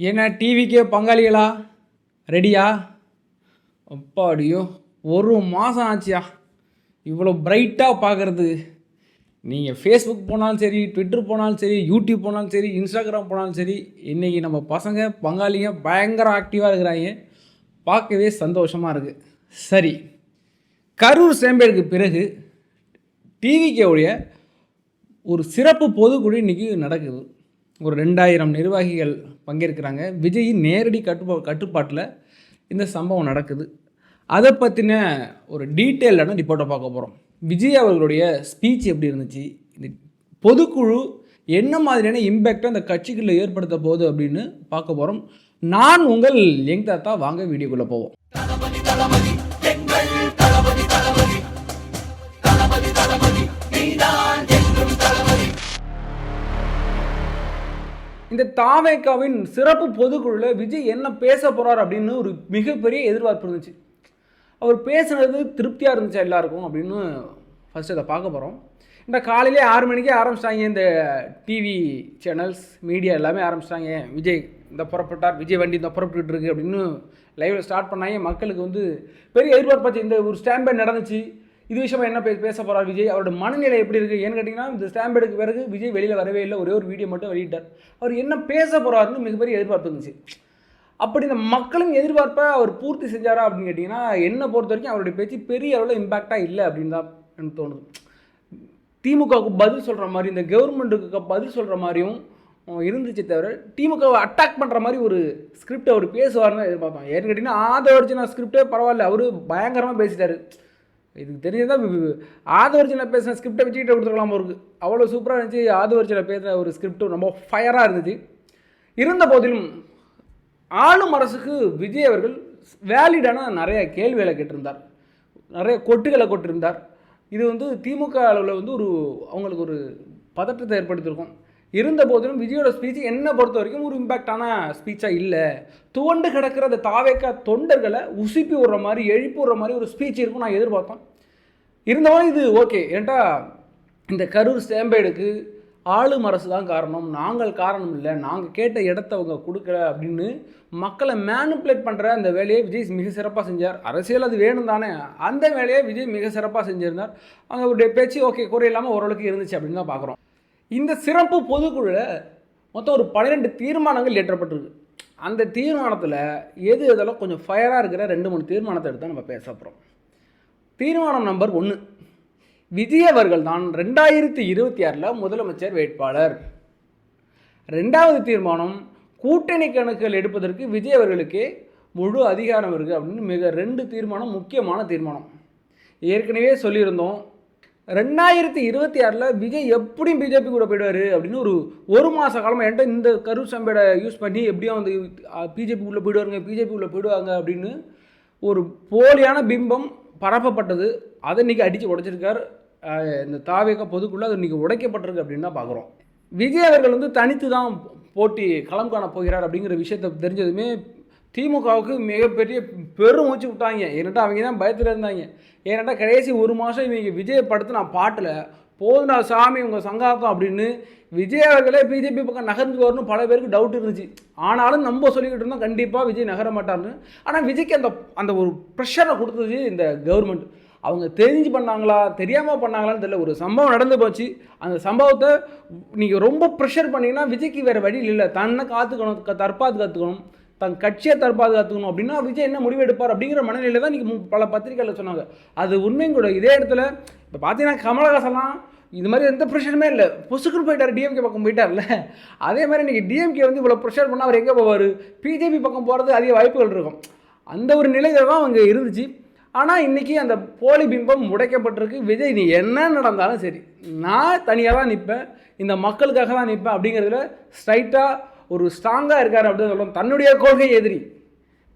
என்ன டிவிக்கே பங்காளிகளா? ரெடியா அப்பாடியோ ஒரு மாதம் ஆச்சியா? இவ்வளோ பிரைட்டாக பார்க்குறது நீங்கள் ஃபேஸ்புக் போனாலும் சரி ட்விட்டர் போனாலும் சரி யூடியூப் போனாலும் சரி இன்ஸ்டாகிராம் போனாலும் சரி இன்றைக்கி நம்ம பசங்க பங்காளிங்க பயங்கர ஆக்டிவாக இருக்கிறாங்க. பார்க்கவே சந்தோஷமாக இருக்குது சரி கரூர் சேம்பேடுக்கு பிறகு டிவிக்கேவுடைய ஒரு சிறப்பு பொதுக்குழு இன்றைக்கி நடக்குது. ஒரு ரெண்டாயிரம் நிர்வாகிகள் பங்கேற்கிறாங்க. விஜயின் நேரடி கட்டுப்பா கட்டுப்பாட்டில் இந்த சம்பவம் நடக்குது. அதை பற்றின ஒரு டீட்டெயிலான ரிப்போர்ட்டை பார்க்க போகிறோம் விஜய் அவர்களுடைய ஸ்பீச் எப்படி இருந்துச்சு? இந்த பொதுக்குழு என்ன மாதிரியான இம்பேக்டை அந்த கட்சிகளில் ஏற்படுத்த போகுது அப்படின்னு பார்க்க போகிறோம் நான் உங்கள் எங் தாத்தா. வாங்க வீடியோக்குள்ளே போவோம். தளபதி தளபதி இந்த தாவேக்காவின் சிறப்பு பொதுக்குழுவில் விஜய் என்ன பேச போகிறார் அப்படின்னு ஒரு மிகப்பெரிய எதிர்பார்ப்பு இருந்துச்சு. அவர் பேசுனது திருப்தியாக இருந்துச்சா எல்லாருக்கும் அப்படின்னு ஃபஸ்ட்டு அதை பார்க்க போகிறோம் இந்த காலையிலே ஆறு மணிக்கே ஆரம்பிச்சிட்டாங்க இந்த டிவி சேனல்ஸ் மீடியா எல்லாமே ஆரம்பிச்சிட்டாங்க. விஜய் இந்த புறப்பட்டார் விஜய் வண்டி இந்த புறப்பட்டுருக்கு அப்படின்னு லைவில் ஸ்டார்ட் பண்ணாங்க. மக்களுக்கு வந்து பெரிய எதிர்பார்ப்பாச்சு. இந்த ஒரு ஸ்டாண்ட் பை நடந்துச்சு. இது விஷயமா என்ன பே பேச போகிறார் விஜய்? அவரோட மனநிலை எப்படி இருக்குது ஏன்னு கேட்டிங்கன்னா இந்த ஸ்டாம்பேடுக்கு பிறகு விஜய் வெளியில் வரவே இல்லை. ஒரே ஒரு வீடியோ மட்டும் வெளியிட்டார். அவர் என்ன பேச போகிறாருன்னு மிகப்பெரிய எதிர்பார்ப்பு இருந்துச்சு. அப்படி இந்த மக்களின் எதிர்பார்ப்பை அவர் பூர்த்தி செஞ்சாரா அப்படின்னு கேட்டிங்கன்னா என்னை பொறுத்த வரைக்கும் அவருடைய பேச்சு பெரிய அளவில் இம்பேக்டாக இல்லை அப்படின்னு தான் எனக்கு தோணுது. திமுகவுக்கு பதில் சொல்கிற மாதிரி இந்த கவர்மெண்ட்டுக்கு பதில் சொல்கிற மாதிரியும் இருந்துச்சு தவிர திமுகவை அட்டாக் பண்ணுற மாதிரி ஒரு ஸ்கிரிப்ட் அவர் பேசுவார்னு எதிர்பார்த்தோம் ஏன்னு கேட்டிங்கன்னா ஆதரவு ஸ்கிரிப்டே பரவாயில்ல. அவர் பயங்கரமாக பேசிட்டாரு. இதுக்கு தெரிஞ்சதான் ஆதவர்ஜினா பேசின ஸ்கிரிப்டை வச்சுக்கிட்டு கொடுத்துருக்கலாம் அவருக்கு அவ்வளோ சூப்பராக இருந்துச்சு. ஆதவர்ஜினா பேசின ஒரு ஸ்கிரிப்டும் ரொம்ப ஃபயராக இருந்துச்சு. இருந்த போதிலும் ஆளும் அரசுக்கு விஜய் அவர்கள் வேலிடான நிறைய கேள்விகளை கேட்டிருந்தார். நிறைய கொட்டுகளை கொட்டிருந்தார். இது வந்து திமுக அளவில் வந்து ஒரு அவங்களுக்கு ஒரு பதற்றத்தை ஏற்படுத்தியிருக்கும். இருந்த போதிலும் விஜயோட ஸ்பீச் என்னை பொறுத்த வரைக்கும் ஒரு இம்பேக்டான ஸ்பீச்சாக இல்லை. துவண்டு கிடக்கிற அந்த தாவேக்கா தொண்டர்களை உசுப்பி விடுற மாதிரி எழுப்பி விடுற மாதிரி ஒரு ஸ்பீச் இருக்கும் நான் எதிர்பார்த்தேன். இருந்தாலும் இது ஓகே ஏன்டா இந்த கரூர் சேம்பேடுக்கு ஆளும் அரசு தான் காரணம் நாங்கள் காரணம் இல்லை நாங்கள் கேட்ட இடத்த அவங்க கொடுக்கல அப்படின்னு மக்களை மேனுப்புலேட் பண்ணுற அந்த வேலையை விஜய் மிக சிறப்பாக செஞ்சார். அரசியல் அது வேணும் தானே. அந்த வேலையை விஜய் மிக சிறப்பாக செஞ்சிருந்தார். அவங்களுடைய பேச்சு ஓகே குறை இல்லாமல் ஓரளவுக்கு இருந்துச்சு அப்படின்னு தான் பார்க்குறோம் இந்த சிறப்பு பொதுக்குழுவில் மொத்தம் ஒரு பன்னிரெண்டு தீர்மானங்கள் ஏற்றப்பட்டிருக்கு அந்த தீர்மானத்தில் எது எதெல்லாம் கொஞ்சம் ஃபயராக இருக்கிற ரெண்டு மூணு தீர்மானத்தை எடுத்து நம்ம பேச போகிறோம் தீர்மானம் நம்பர் ஒன்று விஜய் அவர்கள் தான் ரெண்டாயிரத்தி இருபத்தி ஆறில் முதலமைச்சர் வேட்பாளர். ரெண்டாவது தீர்மானம் கூட்டணி கணக்குகள் எடுப்பதற்கு விஜய் அவர்களுக்கே முழு அதிகாரம் இருக்குது அப்படின்னு மிக ரெண்டு தீர்மானம் முக்கியமான தீர்மானம். ஏற்கனவே சொல்லியிருந்தோம் ரெண்டாயிரத்தி இருபத்தி ஆறில் விஜய் எப்படியும் பிஜேபி கூட போயிடுவார் அப்படின்னு ஒரு ஒரு மாத காலமாக என்கிட்ட இந்த கரூர் சம்பேடை யூஸ் பண்ணி எப்படியும் வந்து பிஜேபி உள்ளே போயிடுவாருங்க பிஜேபி உள்ளே போயிடுவாங்க அப்படின்னு ஒரு போலியான பிம்பம் பரப்பப்பட்டது. அதை இன்றைக்கி அடித்து உடைச்சிருக்கார். இந்த தாவேக பொதுக்குள்ளே அது இன்றைக்கி உடைக்கப்பட்டிருக்கு அப்படின்னு தான் பார்க்குறோம் விஜய் அவர்கள் வந்து தனித்து தான் போட்டி களம் காண போகிறார் அப்படிங்கிற விஷயத்தை தெரிஞ்சதுமே திமுகவுக்கு மிகப்பெரிய பெரும் மூச்சு விட்டாங்க. ஏன்னாட்டா அவங்க தான் பயத்தில் இருந்தாங்க. ஏன்னாட்டா கடைசி ஒரு மாதம் இவங்க விஜய் படுத்து நான் பாட்டில் போதுடா சாமி உங்கள் சங்காத்தம் அப்படின்னு விஜய் அவர்களே பிஜேபி பக்கம் நகர்ந்து வரணும் பல பேருக்கு டவுட் இருந்துச்சு. ஆனாலும் நம்ம சொல்லிக்கிட்டு இருந்தோம் கண்டிப்பாக விஜய் நகர மாட்டார்னு ஆனால் விஜய்க்கு அந்த அந்த ஒரு ப்ரெஷரை கொடுத்தது இந்த கவர்மெண்ட் அவங்க தெரிஞ்சு பண்ணாங்களா தெரியாமல் பண்ணாங்களான்னு தெரியல. ஒரு சம்பவம் நடந்து போச்சு. அந்த சம்பவத்தை நீங்கள் ரொம்ப ப்ரெஷர் பண்ணிங்கன்னா விஜய்க்கு வேறு வழி இல்லை. தன்னை காத்துக்கணும் க- கற்றுக்கணும் காத்துக்கணும். தன் கட்சியை தற்பாதுகாத்துக்கணும் அப்படின்னா விஜய் என்ன முடிவு எடுப்பார் அப்படிங்கிற மனநிலையில் தான் இன்றைக்கி பல பத்திரிகைகளில் சொன்னாங்க. அது உண்மையும் கூட இதே இடத்துல இப்போ பார்த்தீங்கன்னா கமலஹாசன்லாம் இது மாதிரி எந்த ப்ரெஷருமே இல்லை. பொசுக்குன்னு போயிட்டார் டிஎம்கே பக்கம் போயிட்டார்ல அதே மாதிரி இன்றைக்கி டிஎம்கே வந்து இவ்வளோ ப்ரெஷர் பண்ணால் அவர் எங்கே போவார்? பிஜேபி பக்கம் போகிறது அதிக வாய்ப்புகள் இருக்கும். அந்த ஒரு நிலையில் தான் அங்கே இருந்துச்சு. ஆனால் இன்றைக்கி அந்த போலி பிம்பம் உடைக்கப்பட்டிருக்கு விஜய் நீ என்ன நடந்தாலும் சரி நான் தனியாக தான் நிற்பேன் இந்த மக்களுக்காக தான் நிற்பேன் அப்படிங்கிறதுல ஸ்ட்ரைட்டாக ஒரு ஸ்ட்ராங்காக இருக்கார் அப்படின்னு சொல்லணும். தன்னுடைய கொள்கை எதிரி.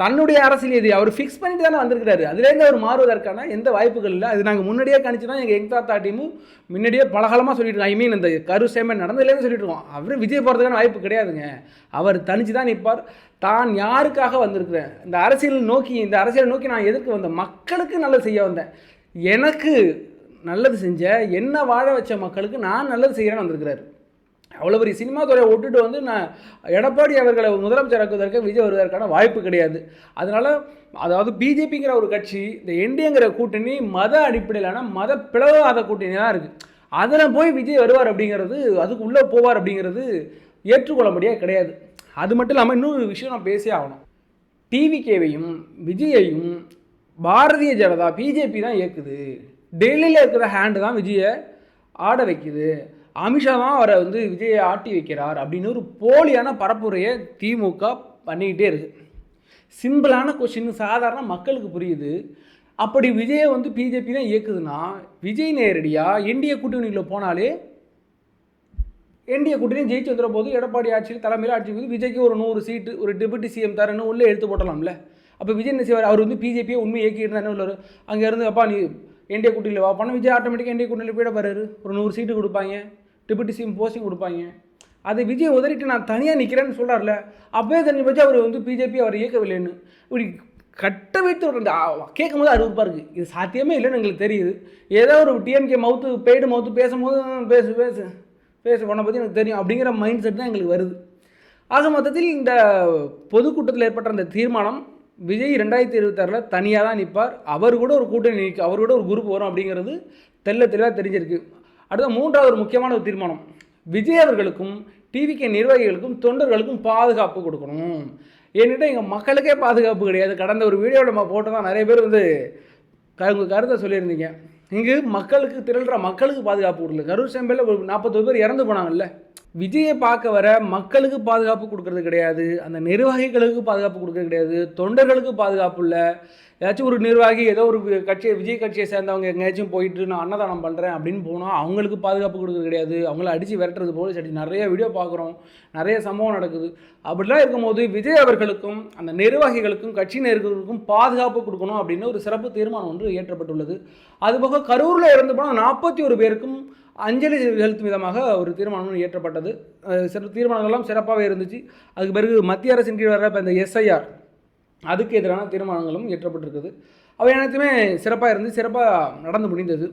தன்னுடைய அரசியல் எதிரி. அவர் ஃபிக்ஸ் பண்ணிட்டு தானே வந்திருக்கிறாரு. அதுலேருந்து அவர் மாறுவதற்கான எந்த வாய்ப்புகள் இல்லை. அது நாங்கள் முன்னாடியே கணிச்சு தான் எங்கள் எங் தாத்தா டீமும் முன்னாடியே பலகாலமாக சொல்லிட்டு ஐ மீன் இந்த கரு சேமன் நடந்ததுலேருந்து சொல்லிட்டு இருக்கோம். அவர் விஜய் போகிறதுக்கான வாய்ப்பு கிடையாதுங்க. அவர் தனிச்சு தான் நிற்பார் தான் யாருக்காக வந்திருக்கிறேன் இந்த அரசியல் நோக்கி இந்த அரசியலை நோக்கி நான் எதுக்கு வந்தேன்? மக்களுக்கு நல்லது செய்ய வந்தேன். எனக்கு நல்லது செஞ்ச என்ன வாழ வச்ச மக்களுக்கு நான் நல்லது செய்கிறேன்னு வந்திருக்கிறாரு. அவ்வளோ பெரிய சினிமா துறையை விட்டுட்டு வந்து நான் எடப்பாடி அவர்களை முதலமைச்சராக்குவதற்கு விஜய் வருவதற்கான வாய்ப்பு கிடையாது. அதனால் அதாவது பிஜேபிங்கிற ஒரு கட்சி இந்த என்டிஏங்கிற கூட்டணி மத அடிப்படையிலான மத பிளவாத கூட்டணி தான் இருக்குது அதில் போய் விஜய் வருவார் அப்படிங்கிறது அதுக்கு உள்ளே போவார் அப்படிங்கிறது ஏற்றுக்கொள்ளபடியாக கிடையாது. அது மட்டும் இல்லாமல் இன்னொரு விஷயம் நான் பேசியே ஆகணும். டிவிகேவையும் விஜயையும் பாரதிய ஜனதா பிஜேபி தான் இயக்குது. டெல்லியில் இருக்கிற ஹேண்டு தான் விஜயை ஆட வைக்குது. அமித்ஷா தான் அவரை வந்து விஜயை ஆட்டி வைக்கிறார் அப்படின்னு ஒரு போலியான பரப்புரையை திமுக பண்ணிக்கிட்டே இருக்கு. சிம்பிளான கொஷின் சாதாரண மக்களுக்கு புரியுது. அப்படி விஜயை வந்து பிஜேபி தான் இயக்குதுன்னா விஜய் நேரடியாக என்டிஏ கூட்டணியில் போனாலே என்டிஏ கூட்டணி ஜெயிச்சு வந்துடுற போது எடப்பாடி ஆட்சியில் தலைமையில் ஆட்சி போது விஜய்க்கு ஒரு நூறு சீட்டு ஒரு டெபுட்டி சிஎம் தரேன்னு உள்ளே எடுத்து போட்டலாம்ல. அப்போ விஜய் என்ன செய்வார்? அவர் வந்து பிஜேபியை உண்மை இயக்கிட்டு என்ன உள்ளார். அங்கே இருந்து அப்பா நீ என்டிஏ கூட்டணியில் வா. பண்ண விஜய் ஆட்டோமேட்டிக்காக என்டிஏ கூட்டணியில் போயிட பாரு ஒரு நூறு சீட்டு கொடுப்பாங்க. டெபுட்டி சிஎம் போஸ்டிங் கொடுப்பாங்க. அதை விஜய் உதறிட்டு நான் தனியாக நிற்கிறேன்னு சொல்கிறார்ல அப்போயே தெரிஞ்சு போச்சு அவர் வந்து பிஜேபி அவர் இயக்கவில்லைன்னு. இப்படி கட்ட வைத்து ஒரு கேட்கும் போது அறுவப்பாக இருக்குது இது சாத்தியமே இல்லைன்னு எங்களுக்கு தெரியுது. ஏதோ ஒரு டிஎம்கே மவுத்து பெய்டு மவுத்து பேசும்போது பேசு பேசு பேசு உன்னை பற்றி எனக்கு தெரியும் அப்படிங்கிற மைண்ட் செட் தான் எங்களுக்கு வருது. ஆக மொத்தத்தில் இந்த பொதுக்கூட்டத்தில் ஏற்பட்ட அந்த தீர்மானம் விஜய் ரெண்டாயிரத்தி இருபத்தாறில் தனியாக தான் நிற்பார். அவர் கூட ஒரு கூட்டணி நிற்க அவர் கூட ஒரு குரூப் வரும் அப்படிங்கிறது தெல்ல தெளிவாக தெரிஞ்சிருக்கு. அடுத்த மூன்றாவது ஒரு முக்கியமான ஒரு தீர்மானம். விஜய் அவர்களுக்கும் டிவிகே நிர்வாகிகளுக்கும் தொண்டர்களுக்கும் பாதுகாப்பு கொடுக்கணும். என்கிட்ட எங்கள் மக்களுக்கே பாதுகாப்பு கிடையாது. கடந்த ஒரு வீடியோவில் நம்ம போட்டு தான் நிறைய பேர் வந்து உங்கள் கருத்தை சொல்லியிருந்தீங்க. இங்கு மக்களுக்கு திரள்ற மக்களுக்கு பாதுகாப்பு கொடுக்கல. கரூர் செம்பேல ஒரு நாற்பத்தொரு பேர் இறந்து போனாங்கல்ல. விஜயை பார்க்க வர மக்களுக்கு பாதுகாப்பு கொடுக்கறது கிடையாது. அந்த நிர்வாகிகளுக்கு பாதுகாப்பு கொடுக்கறது கிடையாது. தொண்டர்களுக்கு பாதுகாப்பு இல்லை. ஏதாச்சும் ஒரு நிர்வாகி ஏதோ ஒரு கட்சியை விஜய் கட்சியை சேர்ந்தவங்க எங்கேயாச்சும் போயிட்டு நான் அன்னதானம் பண்ணுறேன் அப்படின்னு போனால் அவங்களுக்கு பாதுகாப்பு கொடுக்கறது கிடையாது. அவங்கள அடித்து விரட்டுறது போலீஸ் அடிச்சு நிறைய வீடியோ பார்க்குறோம். நிறைய சம்பவம் நடக்குது. அப்படிலாம் இருக்கும்போது விஜய் அவர்களுக்கும் அந்த நிர்வாகிகளுக்கும் கட்சியினர்களுக்கும் பாதுகாப்பு கொடுக்கணும் அப்படின்னு ஒரு சிறப்பு தீர்மானம் ஒன்று இயற்றப்பட்டுள்ளது. அதுபோக கரூரில் இறந்து போனால் நாற்பத்தி ஒரு பேருக்கும் அஞ்சலி செலுத்தும் விதமாக ஒரு தீர்மானம் இயற்றப்பட்டது. சிறு சில தீர்மானங்கள்லாம் சிறப்பாகவே இருந்துச்சு. அதுக்கு பிறகு மத்திய அரசின் கீழ் வர இப்போ இந்த எஸ்ஐஆர் அதுக்கு எதிரான தீர்மானங்களும் இயற்றப்பட்டிருக்குது. அவை அனைத்துமே சிறப்பாக இருந்து சிறப்பாக நடந்து முடிந்தது.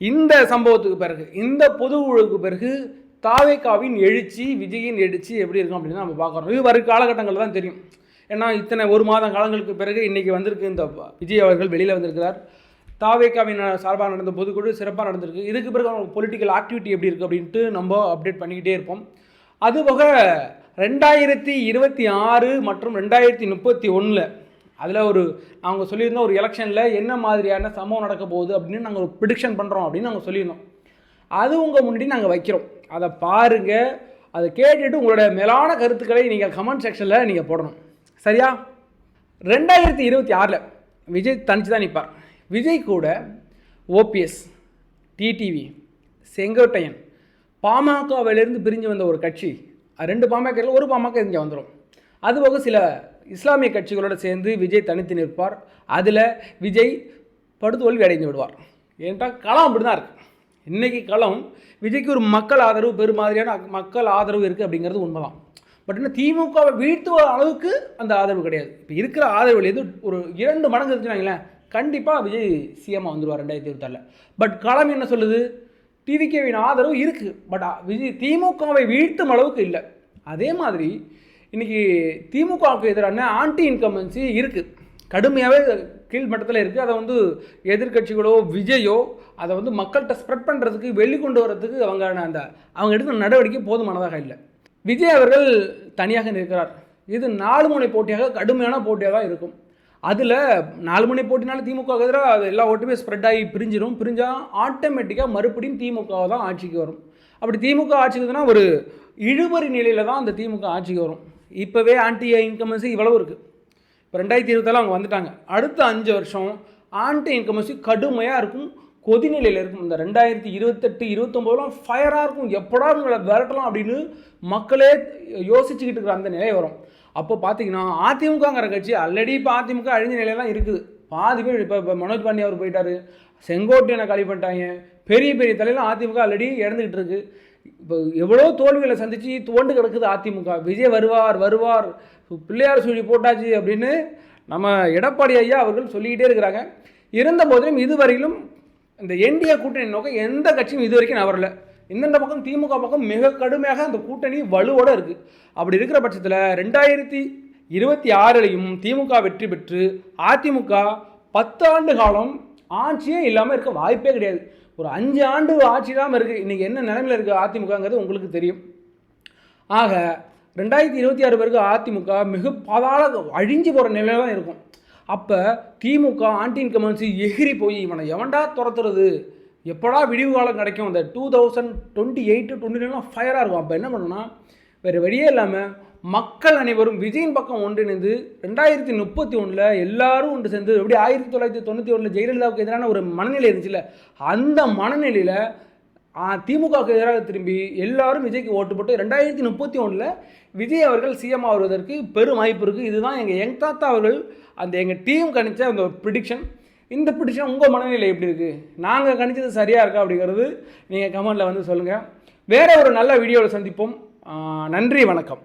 இந்த சம்பவத்துக்கு பிறகு இந்த பொது குழுவுக்கு பிறகு தாவேக்காவின் எழுச்சி விஜயின் எழுச்சி எப்படி இருக்கும் அப்படின்னு நம்ம பார்க்குறோம். இது வரும் காலகட்டங்களில் தான் தெரியும். ஏன்னா இத்தனை ஒரு மாதம் காலங்களுக்கு பிறகு இன்றைக்கி வந்திருக்கு இந்த விஜய் அவர்கள் வெளியில் வந்திருக்கிறார். தாவேக்காவின் சார்பாக நடந்த பொதுக்குழு சிறப்பாக நடந்திருக்கு. இதுக்கு பிறகு அவங்க பொலிட்டிக்கல் ஆக்டிவிட்டி எப்படி இருக்குது அப்படின்ட்டு நம்ம அப்டேட் பண்ணிக்கிட்டே இருப்போம். அதுபோக ரெண்டாயிரத்தி இருபத்தி ஆறு மற்றும் ரெண்டாயிரத்தி முப்பத்தி ஒன்றில் அதில் ஒரு அவங்க சொல்லியிருந்தோம் ஒரு எலெக்ஷனில் என்ன மாதிரியான சம்பவம் நடக்க போகுது அப்படின்னு நாங்கள் ஒரு ப்ரிடிக்ஷன் பண்ணுறோம் அப்படின்னு நாங்கள் சொல்லியிருந்தோம். அது உங்கள் முன்னாடி நாங்கள் வைக்கிறோம். அதை பாருங்கள் அதை கேட்டுட்டு உங்களோட மேலான கருத்துக்களை நீங்கள் கமெண்ட் செக்ஷனில் நீங்கள் போடணும். சரியா? ரெண்டாயிரத்தி இருபத்தி ஆறில் விஜய் தனிச்சு தான் நிற்பார் விஜய் கூட ஓபிஎஸ் டிடிவி செங்கோட்டையன் பாமகவிலிருந்து பிரிஞ்சு வந்த ஒரு கட்சி. ரெண்டு பாமக ஒரு பாமக இங்கே வந்துடும் அதுபோக சில இஸ்லாமிய கட்சிகளோடு சேர்ந்து விஜய் தனித்து நிற்பார். அதில் விஜய் படுதோல்வி அடைந்து விடுவார். ஏன்ட்டால் களம் அப்படி தான் இருக்குது இன்றைக்கி களம் விஜய்க்கு ஒரு மக்கள் ஆதரவு பெருமாதிரியான மக்கள் ஆதரவு இருக்குது அப்படிங்கிறது உண்மைதான். பட் இன்னும் திமுகவை வீழ்த்துவ அளவுக்கு அந்த ஆதரவு கிடையாது. இப்போ இருக்கிற ஆதரவுலேருந்து ஒரு இரண்டு மடங்கு இருந்துச்சுனாங்களேன் கண்டிப்பாக விஜய் சிஎம்மாக வந்துடுவார் ரெண்டாயிரத்தி இருபத்தாறில். பட் களம் என்ன சொல்லுது? டிவிகேவின் ஆதரவு இருக்குது பட் விஜய் திமுகவை வீழ்த்தும் அளவுக்கு இல்லை. அதே மாதிரி இன்றைக்கி திமுகவுக்கு எதிரான ஆன்டி இன்கம்பன்சி இருக்குது கடுமையாகவே கீழ் மட்டத்தில் இருக்குது அதை வந்து எதிர்க்கட்சிகளோ விஜயோ அதை வந்து மக்கள்கிட்ட ஸ்ப்ரெட் பண்ணுறதுக்கு வெளிக்கொண்டு வர்றதுக்கு அவங்க அந்த அவங்க எடுக்கிற நடவடிக்கை போதுமானதாக இல்லை. விஜய் அவர்கள் தனியாக நிற்கிறார். இது நாலு முனை போட்டியாக கடுமையான போட்டியாக தான் இருக்கும். அதில் நாலு மணி போட்டினால திமுக எதிராக அது எல்லா ஓட்டுமே ஸ்ப்ரெட் ஆகி பிரிஞ்சிடும் பிரிஞ்சால் ஆட்டோமேட்டிக்காக மறுபடியும் திமுக தான் ஆட்சிக்கு வரும். அப்படி திமுக ஆட்சிக்குதுன்னா ஒரு இழுபறி நிலையில் தான் அந்த திமுக ஆட்சிக்கு வரும். இப்போவே ஆன்டி இன்கமன்சி இவ்வளவு இருக்குது இப்போ ரெண்டாயிரத்தி இருபத்தாலும் அவங்க வந்துட்டாங்க. அடுத்த அஞ்சு வருஷம் ஆன்டி இன்கமன்சி கடுமையாக இருக்கும். கொதிநிலையில் இருக்கும். இந்த ரெண்டாயிரத்தி இருபத்தெட்டு இருபத்தொம்போதுலாம் ஃபயராக இருக்கும். எப்படா உங்களை விரட்டலாம் அப்படின்னு மக்களே யோசிச்சுக்கிட்டு இருக்கிற அந்த நிலை வரும். அப்போ பார்த்தீங்கன்னா அதிமுகங்கிற கட்சி ஆல்ரெடி இப்போ அதிமுக அழிஞ்ச நிலையில தான் இருக்குது. பாதி பேர் இப்போ இப்போ மனோஜ் பாண்டி அவர் போயிட்டாரு. செங்கோட்டையனை காலி பண்ணிட்டாங்க. பெரிய பெரிய தலையில் அதிமுக ஆல்ரெடி இறந்துக்கிட்டு இருக்கு. இப்போ எவ்வளோ தோல்விகளை சந்தித்து தோண்டு கிடக்குது அதிமுக. விஜய் வருவார் வருவார். பிள்ளையார் சொல்லி போட்டாச்சு அப்படின்னு நம்ம எடப்பாடி ஐயா அவர்கள் சொல்லிக்கிட்டே இருக்கிறாங்க. இருந்த போதிலும் இதுவரையிலும் இந்த என்டிஏ கூட்டணி நோக்கம் எந்த கட்சியும் இது வரைக்கும் வரலை இந்தந்த பக்கம் திமுக பக்கம் மிக கடுமையாக அந்த கூட்டணி வலுவோட இருக்குது அப்படி இருக்கிற பட்சத்தில் ரெண்டாயிரத்தி இருபத்தி ஆறுலையும் திமுக வெற்றி பெற்று அதிமுக பத்தாண்டு காலம் ஆட்சியே இல்லாமல் இருக்க வாய்ப்பே கிடையாது. ஒரு அஞ்சு ஆண்டு ஆட்சி தான் இருக்குது இன்றைக்கி என்ன நிலைமையில் இருக்குது அதிமுகங்கிறது உங்களுக்கு தெரியும். ஆக ரெண்டாயிரத்தி இருபத்தி ஆறு பிறகு அதிமுக மிக பாதாள அழிஞ்சு போகிற நிலையில தான் இருக்கும். அப்போ திமுக ஆன்டி இன்கமன்சி எகிரி போய் இவனை எவன்டா துரத்துறது? எப்படா விடிவு காலம் கிடைக்கும்? அந்த two thousand twenty eight twenty ஃபயராக இருக்கும். அப்போ என்ன பண்ணணும்னா வேறு வழியே இல்லாமல் மக்கள் அனைவரும் விஜயின் பக்கம் ஒன்றிணைந்து ரெண்டாயிரத்தி முப்பத்தி ஒன்றில் எல்லாரும் ஒன்று சேர்ந்து எப்படி ஆயிரத்தி தொள்ளாயிரத்தி தொண்ணூற்றி ஒன்றில் ஜெயலலிதாவுக்கு எதிரான ஒரு மனநிலை இருந்துச்சுல்ல அந்த மனநிலையில் திமுகவுக்கு எதிராக திரும்பி எல்லாரும் விஜய்க்கு ஓட்டு போட்டு ரெண்டாயிரத்தி முப்பத்தி ஒன்றில் விஜய் அவர்கள் சிஎம் ஆகுவதற்கு பெரும் வாய்ப்பு இருக்குது இதுதான் எங்கள் எங் தாத்தா அவர்கள் அந்த எங்கள் டீம் கணிச்ச அந்த ப்ரிடிக்ஷன் இந்த பிடிச்சம் உங்கள் மனநிலை எப்படி இருக்குது நாங்கள் கணிச்சது சரியாக இருக்கா அப்படிங்கிறது நீங்கள் கமெண்டில் வந்து சொல்லுங்கள் வேறு ஒரு நல்ல வீடியோவில் சந்திப்போம். நன்றி வணக்கம்.